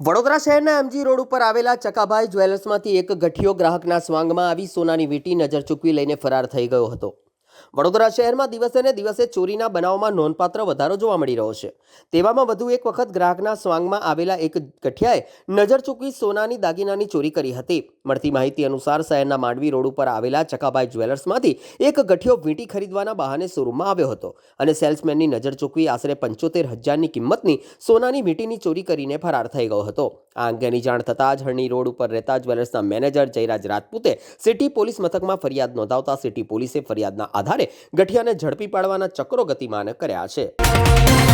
વડોદરા શહેરના MG road ઉપર આવેલા ચકાભાઈ જ્વેલર્સમાંથી એક ગઠિયો ગ્રાહકના સ્વાંગમાં આવી સોનાની વીંટી નજર ચૂકવી લઈને ફરાર થઈ ગયો હતો. વડોદરા શહેરમાં દિવસે ને દિવસે ચોરીના બનાવમાં નોંધપાત્ર વધારો જોવા મળી રહ્યો છે. તેવામાં વધુ એક વખત ગ્રાહકના સ્વાંગમાં આવેલા એક ગઠિયાએ નજર ચૂકવી સોનાની દાગીનાની ચોરી કરી હતી. મળતી માહિતી અનુસાર શહેરના માંડવી રોડ ઉપર આવેલા ચકાભાઈ જ્વેલર્સમાંથી એક ગઠિયો વીંટી ખરીદવાના બહાને શોરૂમમાં આવ્યો હતો અને સેલ્સમેનની નજર ચૂકવી આશરે પંચોતેર હજારની કિંમતની સોનાની વીંટીની ચોરી કરીને ફરાર થઈ ગયો હતો. આ અંગેની જાણ થતાં જ હરણી રોડ ઉપર રહેતા જ્વેલર્સના મેનેજર જયરાજ રાજપૂતે સિટી પોલીસ મથકમાં ફરિયાદ નોંધાવતા સિટી પોલીસે ફરિયાદના આધારે ગઠિયાને ઝડપી પાડવાના ચક્રો ગતિમાન કર્યા છે.